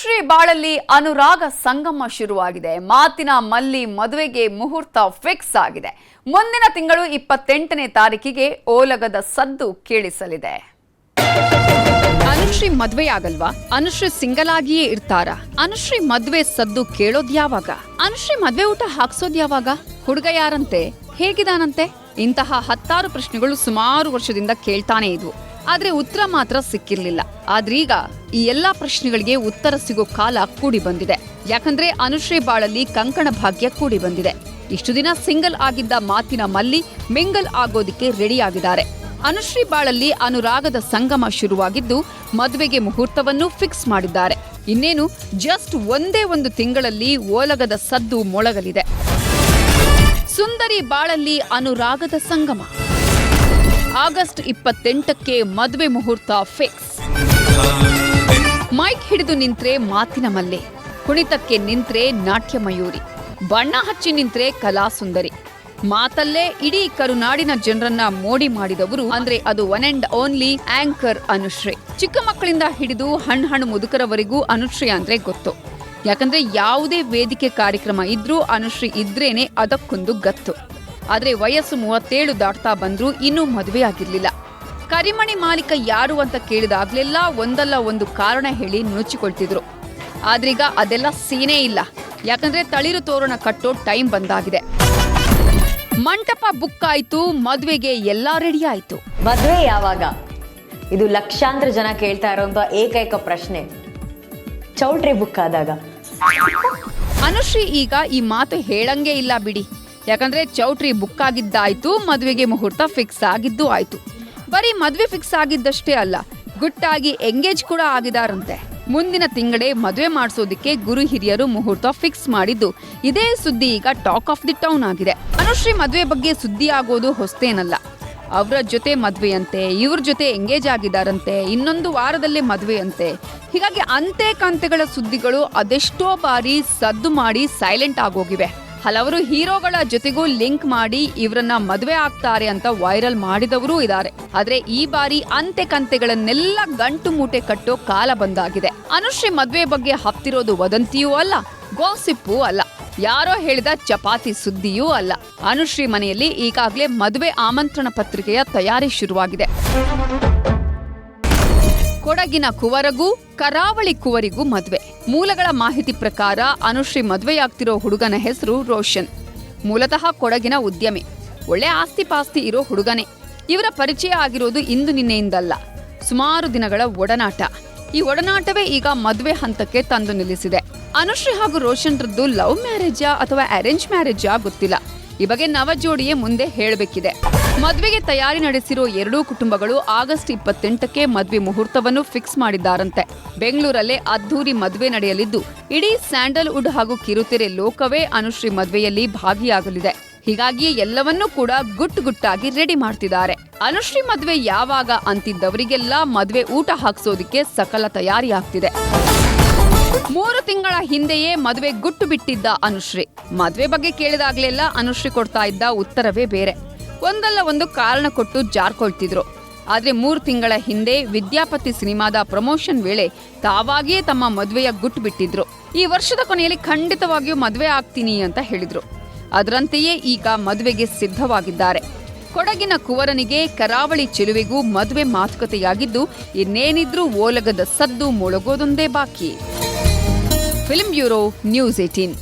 ಅನುಶ್ರೀ ಬಾಳಲ್ಲಿ ಅನುರಾಗ ಸಂಗಮ ಶುರುವಾಗಿದೆ. ಮಾತಿನ ಮಲ್ಲಿ ಮದುವೆಗೆ ಮುಹೂರ್ತ ಫಿಕ್ಸ್ ಆಗಿದೆ. ಮುಂದಿನ ತಿಂಗಳು ಇಪ್ಪತ್ತೆಂಟನೇ ತಾರೀಕಿಗೆ ಓಲಗದ ಸದ್ದು ಕೇಳಿಸಲಿದೆ. ಅನುಶ್ರೀ ಮದ್ವೆ ಆಗಲ್ವಾ ಅನುಶ್ರೀ ಸಿಂಗಲ್ ಆಗಿಯೇ ಇರ್ತಾರ. ಅನುಶ್ರೀ ಮದ್ವೆ ಸದ್ದು ಕೇಳೋದ್ ಯಾವಾಗ? ಅನುಶ್ರೀ ಮದ್ವೆ ಊಟ ಹಾಕ್ಸೋದ್ ಯಾವಾಗ? ಹುಡುಗ ಯಾರಂತೆ? ಹೇಗಿದಾನಂತೆ? ಇಂತಹ ಹತ್ತಾರು ಪ್ರಶ್ನೆಗಳು ಸುಮಾರು ವರ್ಷದಿಂದ ಕೇಳ್ತಾನೆ ಇದ್ವು. ಆದ್ರೆ ಉತ್ತರ ಮಾತ್ರ ಸಿಕ್ಕಿರಲಿಲ್ಲ. ಆದ್ರೀಗ ಈ ಎಲ್ಲಾ ಪ್ರಶ್ನೆಗಳಿಗೆ ಉತ್ತರ ಸಿಗೋ ಕಾಲ ಕೂಡಿ ಬಂದಿದೆ ಯಾಕಂದ್ರೆ ಅನುಶ್ರೀ ಬಾಳಲ್ಲಿ ಕಂಕಣ ಭಾಗ್ಯ ಕೂಡಿ ಬಂದಿದೆ ಇಷ್ಟು ದಿನ ಸಿಂಗಲ್ ಆಗಿದ್ದ ಮಾತಿನ ಮಲ್ಲಿ ಮಿಂಗಲ್ ಆಗೋದಿಕ್ಕೆ ರೆಡಿಯಾಗಿದ್ದಾರೆ. ಅನುಶ್ರೀ ಬಾಳಲ್ಲಿ ಅನುರಾಗದ ಸಂಗಮ ಶುರುವಾಗಿದ್ದು ಮದುವೆಗೆ ಮುಹೂರ್ತವನ್ನು ಫಿಕ್ಸ್ ಮಾಡಿದ್ದಾರೆ. ಇನ್ನೇನು ಜಸ್ಟ್ ಒಂದೇ ಒಂದು ತಿಂಗಳಲ್ಲಿ ಓಲಗದ ಸದ್ದು ಮೊಳಗಲಿದೆ. ಸುಂದರಿ ಬಾಳಲ್ಲಿ ಅನುರಾಗದ ಸಂಗಮ. ಆಗಸ್ಟ್ ಇಪ್ಪತ್ತೆಂಟಕ್ಕೆ ಮದುವೆ ಮುಹೂರ್ತ ಫಿಕ್ಸ್. ಮೈಕ್ ಹಿಡಿದು ನಿಂತ್ರೆ ಮಾತಿನ ಮಲ್ಲೆ. ಕುಣಿತಕ್ಕೆ ನಿಂತ್ರೆ ನಾಟ್ಯ ಮಯೂರಿ. ಬಣ್ಣ ಹಚ್ಚಿ ನಿಂತ್ರೆ ಕಲಾಸುಂದರಿ ಮಾತಲ್ಲೇ ಇಡೀ ಕರುನಾಡಿನ ಜನರನ್ನ ಮೋಡಿ ಮಾಡಿದವರು ಅಂದ್ರೆ ಅದು one and only anchor Anushree. ಚಿಕ್ಕ ಮಕ್ಕಳಿಂದ ಹಿಡಿದು ಹಣ್ಣು ಹಣ್ಣು ಮುದುಕರವರೆಗೂ ಅನುಶ್ರೀ ಅಂದ್ರೆ ಗೊತ್ತು. ಯಾಕಂದ್ರೆ ಯಾವುದೇ ವೇದಿಕೆ ಕಾರ್ಯಕ್ರಮ ಇದ್ರೂ ಅನುಶ್ರೀ ಇದ್ರೇನೆ ಅದಕ್ಕೊಂದು ಗತ್ತು. ಆದ್ರೆ ವಯಸ್ಸು ಮೂವತ್ತೇಳು ದಾಟ್ತಾ ಬಂದರೂ ಇನ್ನೂ ಮದುವೆ ಆಗಿರಲಿಲ್ಲ. ಕರಿಮಣಿ ಮಾಲೀಕ ಯಾರು ಅಂತ ಕೇಳಿದಾಗಲೆಲ್ಲ ಒಂದಲ್ಲ ಒಂದು ಕಾರಣ ಹೇಳಿ ನುಚ್ಚಿಕೊಳ್ತಿದ್ರು ಆದ್ರೀಗ ಅದೆಲ್ಲ ಸೀನೇ ಇಲ್ಲ. ಯಾಕಂದ್ರೆ ತಳಿರು ತೋರಣ ಕಟ್ಟೋ ಟೈಮ್ ಬಂದಾಗಿದೆ. ಮಂಟಪ ಬುಕ್ ಆಯ್ತು ಮದುವೆಗೆ ಎಲ್ಲ ರೆಡಿ ಆಯ್ತು. ಮದುವೆ ಯಾವಾಗ? ಇದು ಲಕ್ಷಾಂತರ ಜನ ಕೇಳ್ತಾ ಇರೋಂಥ ಏಕೈಕ ಪ್ರಶ್ನೆ. ಚೌಟ್ರಿ ಬುಕ್ ಆದಾಗ. ಅನುಶ್ರೀ ಈಗ ಈ ಮಾತು ಹೇಳಂಗೇ ಇಲ್ಲ ಬಿಡಿ. ಯಾಕಂದ್ರೆ ಚೌಟ್ರಿ ಬುಕ್ ಆಗಿದ್ದಾಯ್ತು, ಮದುವೆಗೆ ಮುಹೂರ್ತ ಫಿಕ್ಸ್ ಆಗಿದ್ದು ಆಯ್ತು. ಬರೀ ಮದುವೆ ಫಿಕ್ಸ್ ಆಗಿದ್ದಷ್ಟೇ ಅಲ್ಲ, ಗುಟ್ಟಾಗಿ ಎಂಗೇಜ್ ಕೂಡ ಆಗಿದಾರಂತೆ. ಮುಂದಿನ ತಿಂಗಳೇ ಮದುವೆ ಮಾಡಿಸೋದಿಕ್ಕೆ ಗುರು ಹಿರಿಯರು ಮುಹೂರ್ತ ಫಿಕ್ಸ್ ಮಾಡಿದ್ದು. ಇದೇ ಸುದ್ದಿ ಈಗ ಟಾಕ್ ಆಫ್ ದಿ ಟೌನ್ ಆಗಿದೆ. ಅನುಶ್ರೀ ಮದುವೆ ಬಗ್ಗೆ ಸುದ್ದಿ ಆಗೋದು ಹೊಸ್ತೇನಲ್ಲ. ಅವರ ಜೊತೆ ಮದುವೆಯಂತೆ, ಇವ್ರ ಜೊತೆ ಎಂಗೇಜ್ ಆಗಿದಾರಂತೆ, ಇನ್ನೊಂದು ವಾರದಲ್ಲೇ ಮದುವೆಯಂತೆ. ಹೀಗಾಗಿ ಅಂತೆ ಕಂತೆಗಳ ಸುದ್ದಿಗಳು ಅದೆಷ್ಟೋ ಬಾರಿ ಸದ್ದು ಮಾಡಿ ಸೈಲೆಂಟ್ ಆಗೋಗಿವೆ. ಹಲವರು ಹೀರೋಗಳ ಜೊತೆಗೂ ಲಿಂಕ್ ಮಾಡಿ ಇವರನ್ನ ಮದುವೆ ಆಗ್ತಾರೆ ಅಂತ ವೈರಲ್ ಮಾಡಿದವರೂ ಇದ್ದಾರೆ. ಆದ್ರೆ ಈ ಬಾರಿ ಅಂತೆ ಕಂತೆಗಳನ್ನೆಲ್ಲ ಗಂಟು ಮೂಟೆ ಕಟ್ಟೋ ಕಾಲ ಬಂದಾಗಿದೆ. ಅನುಶ್ರೀ ಮದುವೆ ಬಗ್ಗೆ ಹಪ್ತಿರೋದು ವದಂತಿಯೂ ಅಲ್ಲ, ಗೋಸಿಪ್ಪೂ ಅಲ್ಲ. ಯಾರೋ ಹೇಳಿದ ಚಪಾತಿ ಸುದ್ದಿಯೂ ಅಲ್ಲ. ಅನುಶ್ರೀ ಮನೆಯಲ್ಲಿ ಈಗಾಗಲೇ ಮದುವೆ ಆಮಂತ್ರಣ ಪತ್ರಿಕೆಯ ತಯಾರಿ ಶುರುವಾಗಿದೆ. ಕೊಡಗಿನ ಕುವರಗೂ, ಕರಾವಳಿ ಕುವರಿಗೂ ಮದ್ವೆ. ಮೂಲಗಳ ಮಾಹಿತಿ ಪ್ರಕಾರ ಅನುಶ್ರೀ ಮದುವೆಯಾಗ್ತಿರೋ ಹುಡುಗನ ಹೆಸರು ರೋಷನ್. ಮೂಲತಃ ಕೊಡಗಿನ ಉದ್ಯಮಿ. ಒಳ್ಳೆ ಆಸ್ತಿ ಪಾಸ್ತಿ ಇರೋ ಹುಡುಗನೇ. ಇವರ ಪರಿಚಯ ಆಗಿರೋದು ಇಂದು ನಿನ್ನೆಯಿಂದಲ್ಲ. ಸುಮಾರು ದಿನಗಳ ಒಡನಾಟ. ಈ ಒಡನಾಟವೇ ಈಗ ಮದುವೆ ಹಂತಕ್ಕೆ ತಂದು ನಿಲ್ಲಿಸಿದೆ. ಅನುಶ್ರೀ ಹಾಗೂ ರೋಷನ್ರದ್ದು ಲವ್ ಮ್ಯಾರೇಜಾ ಅಥವಾ ಅರೇಂಜ್ ಮ್ಯಾರೇಜಾ ಗೊತ್ತಿಲ್ಲ. ಈ ಬಗ್ಗೆ ನವಜೋಡಿಯೇ ಮುಂದೆ ಹೇಳಬೇಕಿದೆ. ಮದುವೆಗೆ ತಯಾರಿ ನಡೆಸಿರೋ ಎರಡೂ ಕುಟುಂಬಗಳು ಆಗಸ್ಟ್ ಇಪ್ಪತ್ತೆಂಟಕ್ಕೆ ಮದುವೆ ಮುಹೂರ್ತವನ್ನು ಫಿಕ್ಸ್ ಮಾಡಿದ್ದಾರಂತೆ. ಬೆಂಗಳೂರಲ್ಲೇ ಅದ್ದೂರಿ ಮದುವೆ ನಡೆಯಲಿದ್ದು, ಇಡೀ ಸ್ಯಾಂಡಲ್ವುಡ್ ಹಾಗೂ ಕಿರುತೆರೆ ಲೋಕವೇ ಅನುಶ್ರೀ ಮದುವೆಯಲ್ಲಿ ಭಾಗಿಯಾಗಲಿದೆ. ಹೀಗಾಗಿ ಎಲ್ಲವನ್ನೂ ಕೂಡ ಗುಟ್ಟು ಗುಟ್ಟಾಗಿ ರೆಡಿ ಮಾಡ್ತಿದ್ದಾರೆ. ಅನುಶ್ರೀ ಮದುವೆ ಯಾವಾಗ ಅಂತಿದ್ದವರಿಗೆಲ್ಲ ಮದುವೆ ಊಟ ಹಾಕ್ಸೋದಿಕ್ಕೆ ಸಕಲ ತಯಾರಿ ಆಗ್ತಿದೆ. ಮೂರು ತಿಂಗಳ ಹಿಂದೆಯೇ ಮದುವೆ ಗುಟ್ಟು ಬಿಟ್ಟಿದ್ದ ಅನುಶ್ರೀ. ಮದುವೆ ಬಗ್ಗೆ ಕೇಳಿದಾಗ್ಲೆಲ್ಲ ಅನುಶ್ರೀ ಕೊಡ್ತಾ ಇದ್ದ ಉತ್ತರವೇ ಬೇರೆ. ಒಂದಲ್ಲ ಒಂದು ಕಾರಣ ಕೊಟ್ಟು ಜಾರ್ಕೊಳ್ತಿದ್ರು. ಆದ್ರೆ ಮೂರು ತಿಂಗಳ ಹಿಂದೆ ವಿದ್ಯಾಪತಿ ಸಿನಿಮಾದ ಪ್ರಮೋಷನ್ ವೇಳೆ ತಾವಾಗಿಯೇ ತಮ್ಮ ಮದುವೆಯ ಗುಟ್ಟು ಬಿಟ್ಟಿದ್ರು. ಈ ವರ್ಷದ ಕೊನೆಯಲ್ಲಿ ಖಂಡಿತವಾಗಿಯೂ ಮದುವೆ ಆಗ್ತೀನಿ ಅಂತ ಹೇಳಿದ್ರು. ಅದರಂತೆಯೇ ಈಗ ಮದುವೆಗೆ ಸಿದ್ಧವಾಗಿದ್ದಾರೆ. ಕೊಡಗಿನ ಕುವರನಿಗೆ ಕರಾವಳಿ ಚೆಲುವೆಗೂ ಮದುವೆ ಮಾತುಕತೆಯಾಗಿದ್ದು, ಇನ್ನೇನಿದ್ರೂ ಓಲಗದ ಸದ್ದು ಮೊಳಗೋದೊಂದೇ ಬಾಕಿ. Film bureau news eighteen